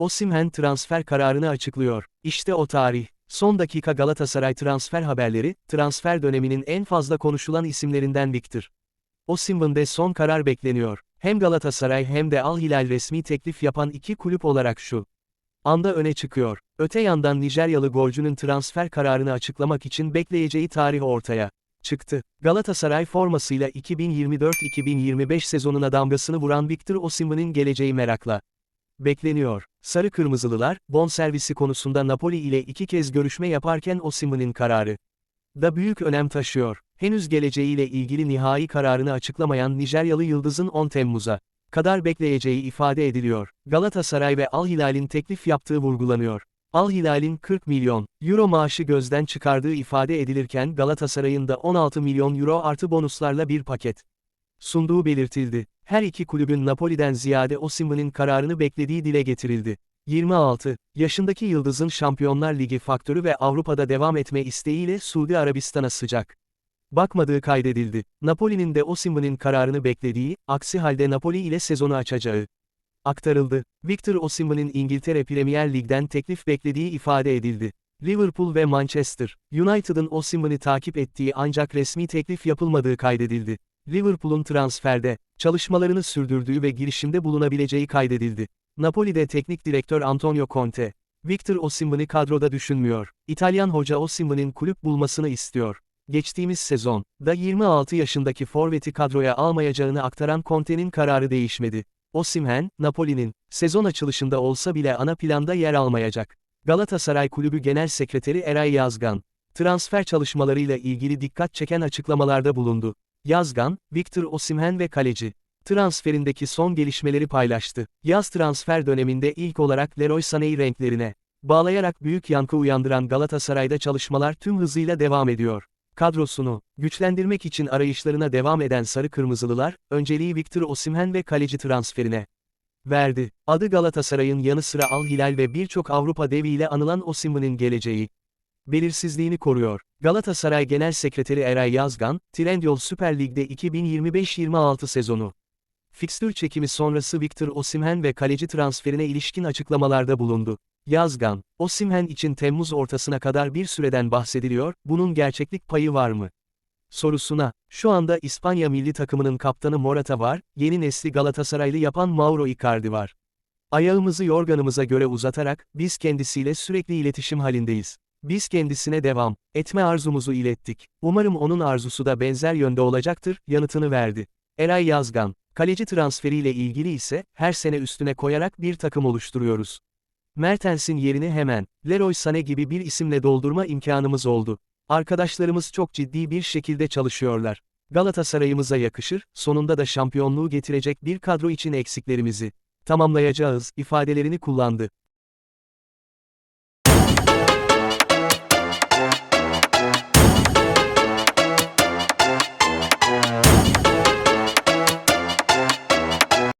Osimhen transfer kararını açıklıyor. İşte o tarih. Son dakika Galatasaray transfer haberleri, transfer döneminin en fazla konuşulan isimlerinden Victor. Osimhen'de son karar bekleniyor. Hem Galatasaray hem de Al Hilal resmi teklif yapan iki kulüp olarak şu anda öne çıkıyor. Öte yandan Nijeryalı golcünün transfer kararını açıklamak için bekleyeceği tarih ortaya çıktı. Galatasaray formasıyla 2024-2025 sezonuna damgasını vuran Victor Osimhen'in geleceği merakla bekleniyor. Sarı Kırmızılılar, bonservisi konusunda Napoli ile iki kez görüşme yaparken Osimhen'in kararı da büyük önem taşıyor. Henüz geleceğiyle ilgili nihai kararını açıklamayan Nijeryalı Yıldız'ın 10 Temmuz'a kadar bekleyeceği ifade ediliyor. Galatasaray ve Al Hilal'in teklif yaptığı vurgulanıyor. Al Hilal'in 40 milyon euro maaşı gözden çıkardığı ifade edilirken Galatasaray'ın da 16 milyon euro artı bonuslarla bir paket sunduğu belirtildi. Her iki kulübün Napoli'den ziyade Osimhen'in kararını beklediği dile getirildi. 26 yaşındaki Yıldız'ın Şampiyonlar Ligi faktörü ve Avrupa'da devam etme isteğiyle Suudi Arabistan'a sıcak bakmadığı kaydedildi. Napoli'nin de Osimhen'in kararını beklediği, aksi halde Napoli ile sezonu açacağı aktarıldı. Victor Osimhen'in İngiltere Premier Lig'den teklif beklediği ifade edildi. Liverpool ve Manchester United'ın Osimhen'i takip ettiği ancak resmi teklif yapılmadığı kaydedildi. Liverpool'un transferde çalışmalarını sürdürdüğü ve girişimde bulunabileceği kaydedildi. Napoli'de teknik direktör Antonio Conte, Victor Osimhen'i kadroda düşünmüyor. İtalyan hoca Osimhen'in kulüp bulmasını istiyor. Geçtiğimiz sezon da 26 yaşındaki forveti kadroya almayacağını aktaran Conte'nin kararı değişmedi. Osimhen, Napoli'nin sezon açılışında olsa bile ana planda yer almayacak. Galatasaray Kulübü Genel Sekreteri Eray Yazgan, transfer çalışmalarıyla ilgili dikkat çeken açıklamalarda bulundu. Yazgan, Victor Osimhen ve kaleci transferindeki son gelişmeleri paylaştı. Yaz transfer döneminde ilk olarak Leroy Sané'yi renklerine bağlayarak büyük yankı uyandıran Galatasaray'da çalışmalar tüm hızıyla devam ediyor. Kadrosunu güçlendirmek için arayışlarına devam eden Sarı Kırmızılılar, önceliği Victor Osimhen ve kaleci transferine verdi. Adı Galatasaray'ın yanı sıra Al Hilal ve birçok Avrupa deviyle anılan Osimhen'in geleceği belirsizliğini koruyor. Galatasaray Genel Sekreteri Eray Yazgan, Trendyol Süper Lig'de 2025-26 sezonu fikstür çekimi sonrası Victor Osimhen ve kaleci transferine ilişkin açıklamalarda bulundu. Yazgan, Osimhen için Temmuz ortasına kadar bir süreden bahsediliyor, bunun gerçeklik payı var mı? Sorusuna, şu anda İspanya milli takımının kaptanı Morata var, yeni nesli Galatasaraylı yapan Mauro Icardi var. Ayağımızı yorganımıza göre uzatarak, biz kendisiyle sürekli iletişim halindeyiz. Biz kendisine devam etme arzumuzu ilettik. Umarım onun arzusu da benzer yönde olacaktır, yanıtını verdi. Eray Yazgan, kaleci transferiyle ilgili ise, her sene üstüne koyarak bir takım oluşturuyoruz. Mertens'in yerini hemen, Leroy Sané gibi bir isimle doldurma imkanımız oldu. Arkadaşlarımız çok ciddi bir şekilde çalışıyorlar. Galatasaray'ımıza yakışır, sonunda da şampiyonluğu getirecek bir kadro için eksiklerimizi tamamlayacağız ifadelerini kullandı.